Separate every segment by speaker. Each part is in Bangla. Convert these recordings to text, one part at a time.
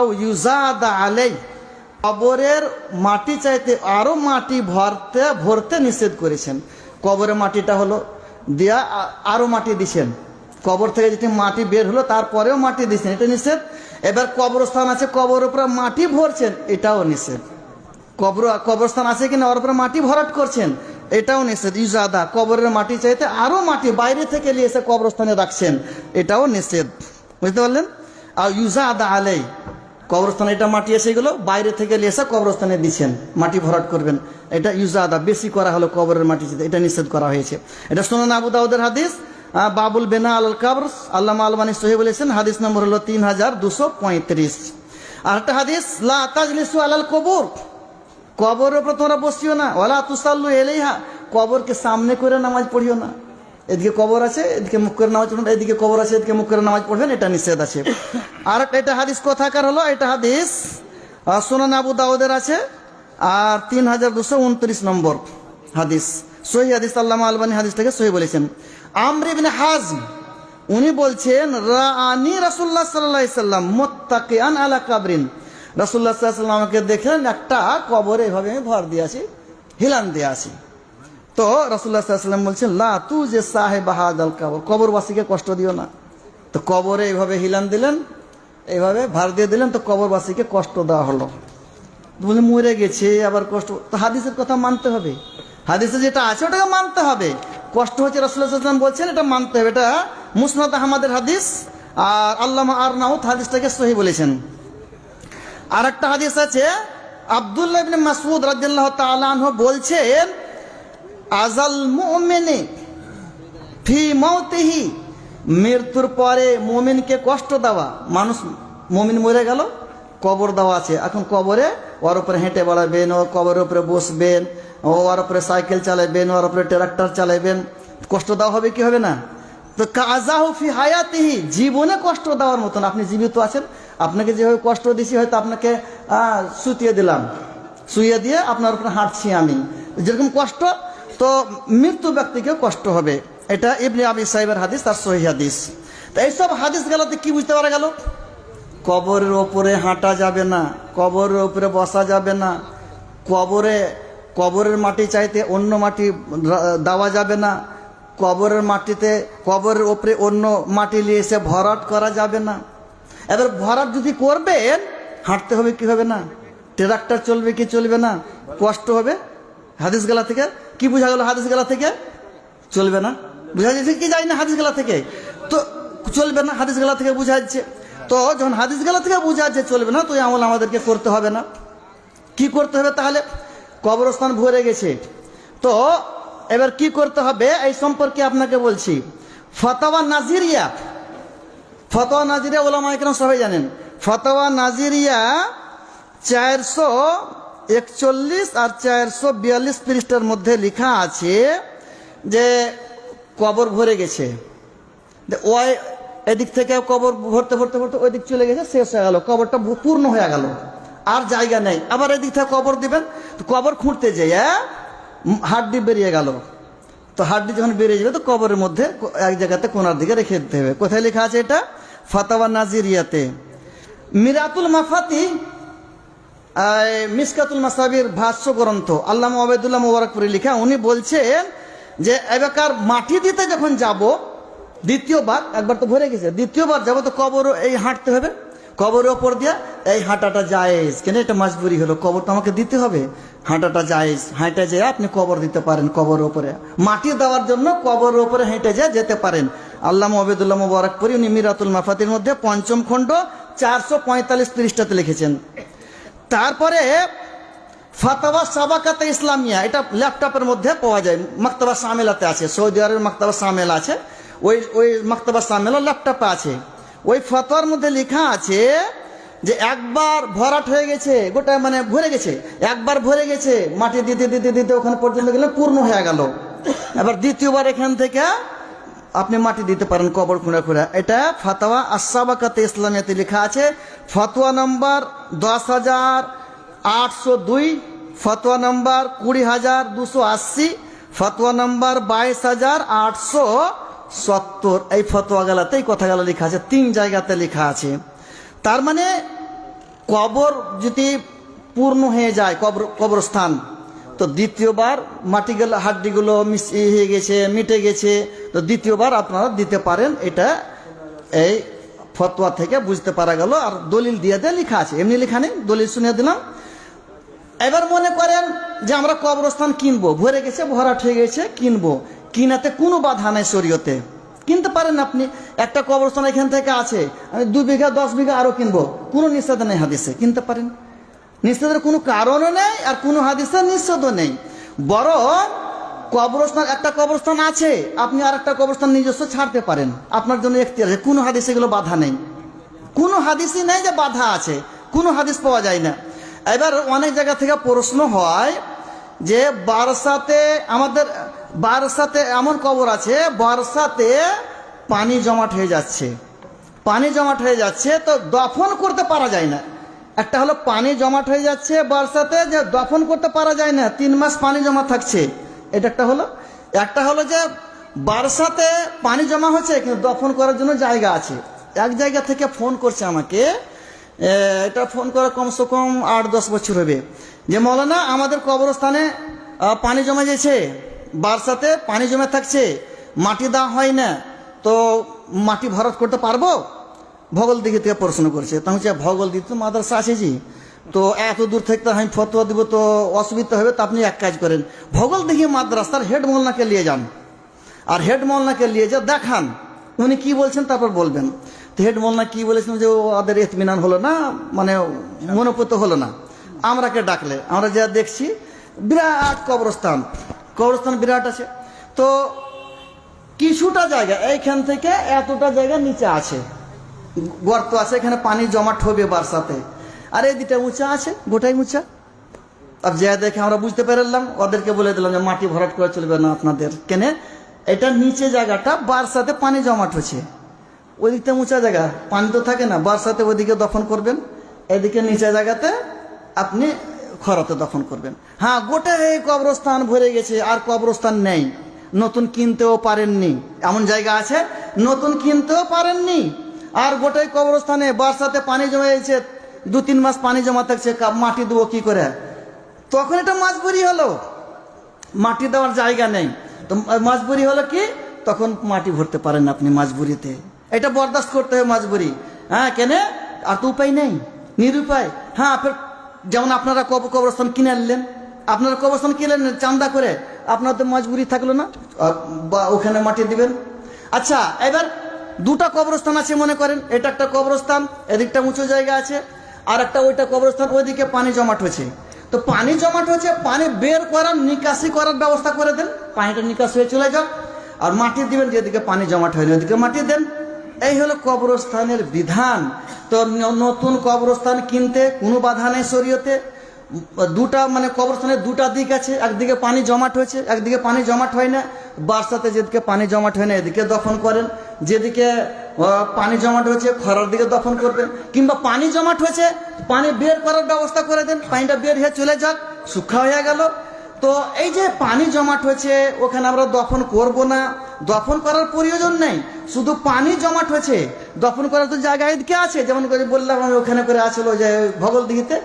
Speaker 1: ইউজাদা আলাই কবরের মাটি চাইতে আরও মাটি ভরতে ভরতে নিষেধ করেছেন। কবরের মাটিটা হলো দিয়া আ- আরও মাটি দিছেন। কবর থেকে যেটি মাটি বের হলো, তারপরেও মাটি দিছেন, এটা নিষেধ। এবার কবরস্থান আছে কবর উপরে মাটি ভরছেন, এটাও নিষেধ। কবর, কবরস্থান আছে কিনা, ওর উপরে মাটি ভরাট করছেন, এটাও নিষেধ। ইজাদা কবরের মাটি চাইতে আরও মাটি বাইরে থেকে নিয়ে এসে কবরস্থানে রাখছেন, এটাও নিষেধ। বুঝতে পারলেন? আর ইউজাদা আলাই কবরস্থানে এটা মাটি এসে গেলো বাইরে থেকে এসে কবরস্থানে দিচ্ছেন। মাটি ভরাট করবেন। এটা ইউজাদা বেশি করা হলো কবরের মাটি এটা নিষেধ করা হয়েছে। এটা শুনুন আবু দাউদের হাদিস বাবুল বেনা আল কবর আল্লাহ আলমানি সহি বলেছেন, হাদিস নম্বর হলো তিন হাজার দুশো পঁয়ত্রিশ। আর একটা হাদিস, লা তাজলিসু আলাল কবর। কবরের উপর তোমরা বসিও না। ওলা তুসাল্লু এলেইহা কবরকে সামনে করে নামাজ পড়িও না। এদিকে কবর আছে, এদিকে মুখ করে নামাজ পড়বেন, এদিকে কবর আছে, এদিকে মুখ করে নামাজ পড়বেন, এটা নিষেধ আছে। আর এটা হাদিস কথাকার হলো? এটা হাদিস সুনান আবু দাউদের আছে, আর তিন হাজার দুশো উনত্রিশ নম্বর হাদিস। সহি হাদিস, আল্লামা আলবানী হাদিসটাকে সহি বলেছেন। আমরিবিন হাজম, উনি বলছেন রানি রাসুল্লাহ সাল্লাহ সাল্লাম মোত্তাকিয়ান আলা কাবরিন। রাসুল্লাহ সাল্লাম আমাকে দেখলেন, একটা কবরে এভাবে আমি ভর দিয়ে আসি, হিলান দিয়ে আসি। তো রাসুল্লাহ সাল্লাম বলছেন, লা তু যে সাহেব বাহাদ আল কবর। কবরবাসীকে কষ্ট দিও না। তো কবরে এইভাবে হিলান দিলেন এইভাবে ভার দিয়ে দিলেন, তো কবরবাসীকে কষ্ট দেওয়া হলো। বলে মরে গেছে, আবার কষ্ট। তো হাদিসের কথা মানতে হবে। হাদিসে যেটা আছে, ওটাকে মানতে হবে। কষ্ট হচ্ছে রসুল্লাহাম বলছেন, এটা মানতে হবে। এটা মুসনাদ আহমদের হাদিস আর আল্লাহ আর নাউত হাদিসটাকে সহি বলেছেন। আর একটা হাদিস আছে, আবদুল্লাহ ইবনে মাসউদ রাদিয়াল্লাহু তাআলা বলছেন আজাল মুমিনে ফি মৌতিহি মৃত্যুর পরে মুমিনকে কষ্ট দেওয়া। মানুষ মুমিন মরে গেল, কবর দেওয়া আছে। এখন কবরে ওর উপরে হেঁটে বেড়াবেন, ও কবরের উপরে বসবেন, ও ওর উপরে সাইকেল চালাবেন, ওর উপরে ট্রাক্টর চালাবেন। কষ্ট দেওয়া হবে কি হবে না? তো কাজাহু ফি হায়াতিহি, জীবনে কষ্ট দেওয়ার মতন। আপনি জীবিত আছেন, আপনাকে যেভাবে কষ্ট দিছি, হয়তো আপনাকে সুতিয়ে দিলাম। শুয়ে দিয়ে আপনার উপরে হাঁটছি আমি। যেরকম কষ্ট তো মৃত্যু ব্যক্তিকেও কষ্ট হবে। এটা ইবনে আবি সাহেবের হাদিস আর সহি হাদিস। তো এইসব হাদিস গেলাতে কি বুঝতে পারা গেল? কবরের ওপরে হাঁটা যাবে না, কবরের ওপরে বসা যাবে না, কবরে, কবরের মাটি চাইতে অন্য মাটি দেওয়া যাবে না, কবরের মাটিতে, কবরের ওপরে অন্য মাটি নিয়ে এসে ভরাট করা যাবে না। এবার ভরাট যদি করবেন, হাঁটতে হবে কি হবে না? ট্রাক্টর চলবে কি চলবে না? কষ্ট হবে? হাদিস গেলা থেকে? কি বোঝা গেল হাদিস গেলা থেকে? চলবে না। বুঝা যাচ্ছে কি যায় না হাদিস গেলা থেকে? তো চলবে না, হাদিস গেলা থেকে বুঝা যাচ্ছে। তো যখন হাদিস গেলা থেকে বুঝা যাচ্ছে চলবে না, তো আমল আমাদেরকে করতে হবে না। কি করতে হবে? তাহলে কবরস্থান ভরে গেছে। তো এবার কি করতে হবে? এই সম্পর্কে আপনাকে বলছি। ফতাওয়া নাজিরিয়া। ফতোয়া নাজিরিয়া ওলামা একরাম সবাই জানেন। ফতোয়া নাজিরিয়া চারশো একচল্লিশ আর চারশো বিয়াল্লিশ পৃষ্ঠার মধ্যে লেখা আছে যে কবর ভরে গেছে। ওই এদিক থেকে কবর ভরতে ভরতে ভরতে ওই দিক চলে গেছে, শেষ হয়ে গেল। কবরটা পূর্ণ হয়ে গেল। আর জায়গা নেই। আবার এদিক থেকে কবর দিবেন কবর খুঁড়তে যেয়ে হাড্ডি বেরিয়ে গেল। তো হাড্ডি যখন বেরিয়ে যাবে, তো কবরের মধ্যে এক জায়গাতে কোনার দিকে রেখে দিতে হবে। কোথায় লেখা আছে এটা? ফাতাওয়া নাজিরিয়াতে। মিরাতুল মাফাতি মিসকাতুল মাসাবির ভাষ্য গ্রন্থ আল্লাহ ওবেদুল্লাহ মোবারকপুরি লেখা, উনি বলছেন যে এবারকার মাটি দিতে যখন যাব, দ্বিতীয়বার, একবার তো ভরে গেছে, দ্বিতীয়বার যাব তো কবর, এই হাঁটতে হবে, কবরের ওপর দিয়ে এই হাঁটাটা জায়েজ। কেন এটা মাজবুরি হলো? কবর তো আমাকে দিতে হবে। হাঁটাটা জায়েজ। হাঁটা যেয়ে আপনি কবর দিতে পারেন কবরের ওপরে। মাটি দেওয়ার জন্য কবরের ওপরে হেঁটে যেয়ে যেতে পারেন। আল্লাহ ওবেদুল্লাহ মোবারকপুরি উনি মিরাতুল মাফাতির মধ্যে পঞ্চম খণ্ড চারশো পঁয়তাল্লিশ পৃষ্ঠাতে লিখেছেন। তারপরে ফাতাওয়া সাবাকাতে ইসলামিয়া, এটা ল্যাপটপের মধ্যে পাওয়া যায়। মাক্তাবা সামেলাতে আছে, সৌদি আরবের মাক্তাবা সামেল আছে, ওই ওই মাক্তাবা সামেলা ল্যাপটপে আছে। ওই ফতোয়ার মধ্যে লেখা আছে যে একবার ভরাট হয়ে গেছে, গোটা মানে ভরে গেছে, একবার ভরে গেছে, মাটি দিতে দিতে দিতে ওখানে পর্যন্ত গেলে পূর্ণ হয়ে গেল। এবার দ্বিতীয়বার এখান থেকে আপনি মাটি দিতে পারেন কবর খুঁড়া খুঁড়া এটা ফাতাওয়া আসাবাকাতে ইসলামিয়াতে লেখা আছে। ফতোয়া নম্বর দশ হাজার আটশো দুই, ফতোয়া নম্বর কুড়ি হাজার দুশো আশি, ফতোয়া নম্বর বাইশ হাজার আটশো সত্তর। এই ফতোয়া গেলাতে এই কথা গেলা লেখা আছে, তিন জায়গাতে লেখা আছে। তার মানে কবর যদি পূর্ণ হয়ে যায়, কবর, কবরস্থান, তো দ্বিতীয়বার মাটিগুলো, হাড্ডিগুলো মিশিয়ে হয়ে গেছে, মিটে গেছে তো দ্বিতীয়বার আপনারা দিতে পারেন এটা এই ফতোয়া থেকে বুঝতে পারা গেল, আর দলিল দিয়ে দিয়ে লেখা আছে। এমনি লেখা নেই, দলিল শুনিয়ে দিলাম। এবার মনে করেন যে আমরা কবরস্থান কিনবো, ভরে গেছে, ভরাট হয়ে গেছে, কিনবো। কিনাতে কোনো বাধা নাই শরীয়তে। কিনতে পারেন আপনি, একটা কবরস্থান এখান থেকে আছে, আমি দু বিঘা, দশ বিঘা আরও কিনবো। কোনো নিষেধ নেই হাদিসে, কিনতে পারেন। নিষেধের কোনো কারণও নেই, আর কোনো হাদিসে নিষেধও নেই। বরং কবরস্থান, একটা কবরস্থান আছে, আপনি আর একটা কবরস্থান নিজস্ব ছাড়তে পারেন। আপনার জন্য একটি আছে। কোনো হাদিসে এগুলো বাধা নেই। কোনো হাদিসই নেই যে বাধা আছে। কোনো হাদিস পাওয়া যায় না। এবার অনেক জায়গা থেকে প্রশ্ন হয় যে, বারসাতে আমাদের, বারসাতে এমন কবর আছে বর্ষাতে পানি জমাট হয়ে যাচ্ছে। পানি জমাট হয়ে যাচ্ছে, তো দফন করতে পারা যায় না। একটা হলো পানি জমাট হয়ে যাচ্ছে বর্ষাতে যে দফন করতে পারা যায় না। তিন মাস পানি জমা থাকছে। এটা একটা হলো একটা হলো যে বারসাতে পানি জমা হচ্ছে কিন্তু দফন করার জন্য জায়গা আছে। এক জায়গা থেকে ফোন করছে আমাকে এটা ফোন করা কমসে কম আট দশ বছর হবে। যে, মৌলানা, আমাদের কবরস্থানে পানি জমা গেছে, বারসাতে পানি জমে থাকছে, মাটি দেওয়া হয় না, তো মাটি ভরাট করতে পারব? ভগল দিকে থেকে প্রশ্ন করছে। তখন হচ্ছে ভগল দিকে তো মাদ্রাসা আছে জি। তো এত দূর থেকে আমি ফতোয়া দিব, তো অসুবিধা হবে, তো আপনি এক কাজ করেন। ভগল দেখি মাদ্রাসার হেড মোল্লাকে নিয়ে যান। আর হেড মোল্লাকে নিয়ে যা, দেখান, উনি কি বলছেন তারপর বলবেন। তো হেড মোল্লা কি বলেছেন যে ওদের এতমিনান হলো না মানে মনোপুত হলো না। আমরাকে ডাকলে, আমরা যা দেখছি, বিরাট কবরস্থান। কবরস্থান বিরাট আছে। তো কিছুটা জায়গা, এইখান থেকে এতটা জায়গা নিচে আছে। গর্ত আছে, এখানে পানি জমাট হবে বারসাতে। আর এই দুটা উঁচা আছে, গোটাই উঁচা আর যা দেখে আমরা বুঝতে পারলাম, ওদেরকে বলে দিলাম যে মাটি ভরাট করে চলবে না আপনাদের। কেনে? এটা নিচে জায়গাটা, বারসাতে পানি জমাট হচ্ছে ওই দিকটা উঁচা জায়গা, পানি তো থাকে না, বারসাতে ওইদিকে দফন করবেন। এদিকে নিচে জায়গাতে আপনি খরাতে দফন করবেন। হ্যাঁ গোটা এই কবরস্থান ভরে গেছে, আর কবরস্থান নেই। নতুন কিনতেও পারেননি। এমন জায়গা আছে, নতুন কিনতেও পারেননি। আর গোটাই কবরস্থানে বারসাতে পানি জমে গেছে দু তিন মাস পানি জমা থাকছে মাটি দেবো কি করে? তখন এটা মাছবুরি হলো। মাটি দেওয়ার জায়গা নেই। তো মাছবুরি হলো কি? তখন মাটি ভরতে পারেন আপনি মাছবুরিতে এটা বরদাস্ত করতে হবে মাছবুরি হ্যাঁ কেন? আর তো উপায় নেই। নিরুপায়। হ্যাঁ যেমন আপনারা কব কবরস্থান কিনে আনলেন। আপনারা কবরস্থান কিনলেন চান্দা করে। আপনার তো মজবুরি থাকল না। বা ওখানে মাটি দিবেন। আচ্ছা এবার দুটা কবরস্থান আছে মনে করেন। এটা একটা কবরস্থান, এদিকটা উঁচু জায়গা আছে। আর একটা ওইটা কবরস্থান ওইদিকে পানি জমাট হয়েছে। তো পানি জমাট হয়েছে, পানি বের করার, নিকাশি করার ব্যবস্থা করে দেন। পানিটা নিকাশ হয়ে চলে যাও আর মাটি দিবেন যেদিকে পানি জমাট হয়নি ওইদিকে মাটি দেন। এই হলো কবরস্থানের বিধান। তো নতুন কবরস্থান কিনতে কোনো বাধা নেই শরীয়তে। দুটা মানে কবরস্থানের দুটা দিক আছে। একদিকে পানি জমাট হয়েছে, একদিকে পানি জমাট হয় না। বারসাতে যেদিকে পানি জমাট হয় না, এদিকে দফন করেন। যেদিকে পানি জমাট হয়েছে, খরার দিকে দফন করবেন। কিংবা পানি জমাট হয়েছে, পানি বের করার ব্যবস্থা করে দেন, পানিটা বের হয়ে চলে যাক শুক্ষা হয়ে গেল। তো এই যে পানি জমাট হয়েছে, ওখানে আমরা দফন করব না। দফন করার প্রয়োজন নেই। শুধু পানি জমাট হয়েছে, দফন করার তো জায়গা এদিকে আছে। যেমন করে বললাম, আমি ওখানে করে আসলো যে ভগল দিঘিতে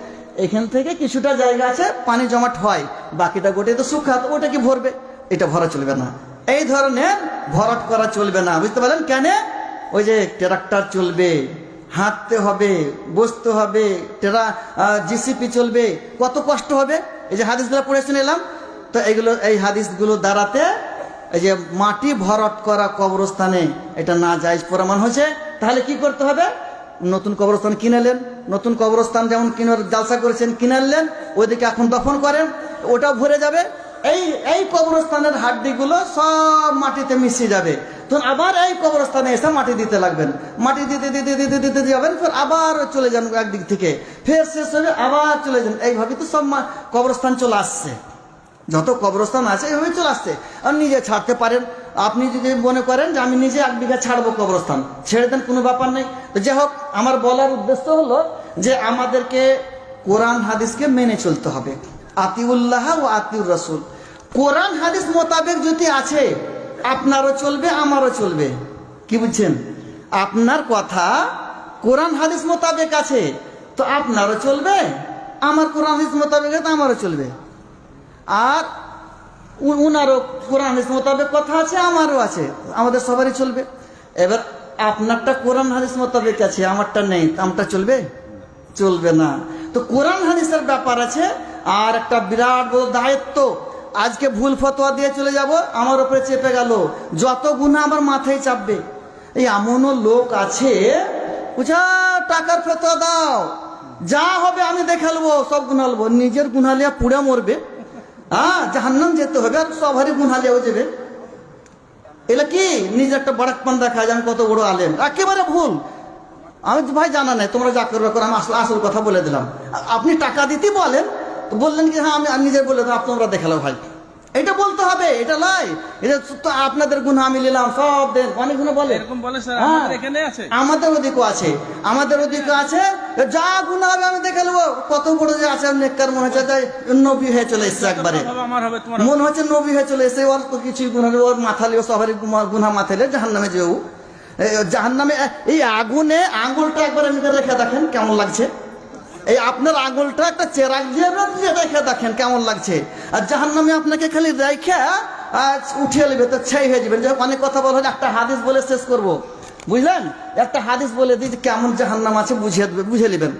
Speaker 1: এখান থেকে কিছুটা জায়গা আছে, পানি জমাট হয়, বাকিটা গোটে তো শুকা তো ওটা কি ভরবে? এটা ভরা চলবে না। এই ধরনের ভরাট করা চলবে না, বুঝতে পারলেন? কেন? ওই যে ট্রাক্টর চলবে, হাঁটতে হবে, বসতে হবে, টেরা জিসিপি চলবে, কত কষ্ট হবে? এই যে হাদিসগুলো পড়ে শুনে এলাম, তো এইগুলো এই হাদিসগুলো দ্বারাতে এই যে মাটি ভরাট করা কবরস্থানে এটা না জায়জ প্রমাণ হয়েছে, তাহলে কি করতে হবে? নতুন কবরস্থান কিনেলেন নতুন কবরস্থান যেমন কিনার জালসা করেছেন কিনালেন ওইদিকে এখন দফন করেন, ওটাও ভরে যাবে। এই এই কবরস্থানের হাড্ডিগুলো সব মাটিতে মিশে যাবে। তখন আবার এই কবরস্থানে এসে মাটি দিতে লাগবেন। মাটি দিতে দিতে দিতে দিতে যাবেন, ফের আবার চলে যান একদিক থেকে। ফের শেষ হবে আবার চলে যান। এইভাবে তো সব কবরস্থান চলে আসছে। যত কবরস্থান আছে, এইভাবে চলে আসছে। আর নিজে ছাড়তে পারেন। আপনি যদি মনে করেন যে আমি নিজে এক বিঘা ছাড়বো কবরস্থান, ছেড়ে দেন, কোনো ব্যাপার নেই। তো যাই হোক, আমার বলার উদ্দেশ্য হলো যে আমাদেরকে কোরআন হাদিসকে মেনে চলতে হবে। আতিউল্লাহ ও আতিউর রসুল। কোরআন হাদিস মোতাবেক যদি আছে, আপনারও চলবে, আমারও চলবে। কি বুঝছেন? আপনার কথা কোরআন হাদিস মোতাবেক আছে, তো আপনারও চলবে, আমার কোরআন হাদিস মোতাবেক তো আমারও চলবে। আর উনারও কোরআন হাদিস মোতাবেক কথা আছে, আমারও আছে, আমাদের সবারই চলবে। এবার আপনারটা কোরআন হাদিস মোতাবেক আছে, আমারটা নেই আমারটা চলবে? চলবে না। তো কোরআন হাদিসের ব্যাপার আছে, আর একটা বিরাট বড় দায়িত্ব। আজকে ভুল ফতোয়া দিয়ে চলে যাব, আমার উপরে চেপে গেল। যত গুণা আমার মাথায় চাপবে। এই এমনও লোক আছে, বুঝা, টাকার ফতোয়া দাও। যা হবে আমি দেখালবো সব গুনালবো নিজের গুনালিয়া পুড়ে মরবে। হ্যাঁ জাহান্নাম যেতে হবে, আর সবারই গুনালিয়াও যাবে। এগুলো কি? নিজের একটা বড়াকপান দেখা যায়, আমি কত বড় আলেম। একেবারে ভুল। আমি তো ভাই জানা নাই তোমরা যা করবে করো আমি আসল আসল কথা বলে দিলাম। আপনি টাকা দিতে বলেন বললেন কি হ্যাঁ আমি নিজে বলে দিলাম তোমরা দেখাল ভাই। এটা বলতে হবে এটা নয় এটা তো আপনাদের গুণ আমি নিলাম সব দেন। অনেক গুণ বলে।
Speaker 2: এরকম বলে স্যার
Speaker 1: হ্যাঁ।
Speaker 2: আমাদের এখানে আছে।
Speaker 1: আমাদের ওদিকও আছে। আমাদের ওদিকে আছে। যা গুণ হবে আমি দেখে নেব। কত বড় যে আছে নেককার মনে হচ্ছে নবী হয়ে চলে এসছে একবারে।
Speaker 2: হবে হবে
Speaker 1: মনে হচ্ছে নবী হয়ে চলে এসে ওর তো কিছুই গুণা নেই, ওর মাথা লিও সবারই গুনা মাথালে জাহান নামে যেও। জাহান নামে এই আগুনে আঙ্গুলটা একবার এমনি রেখে দেখেন কেমন লাগছে। এই আপনার আঙুলটা একটা চেরাক দিয়ে রেখে দেখেন কেমন লাগছে। আর জাহান নামে আপনাকে খালি রেখে আজ নেবে, তো ছাই হয়ে যাবেন। যে অনেক কথা বলা একটা হাদিস বলে শেষ করব। বুঝলেন? একটা হাদিস বলে দিই যে কেমন জাহান্নাম আছে, বুঝিয়ে দেবে, বুঝে নেবেন।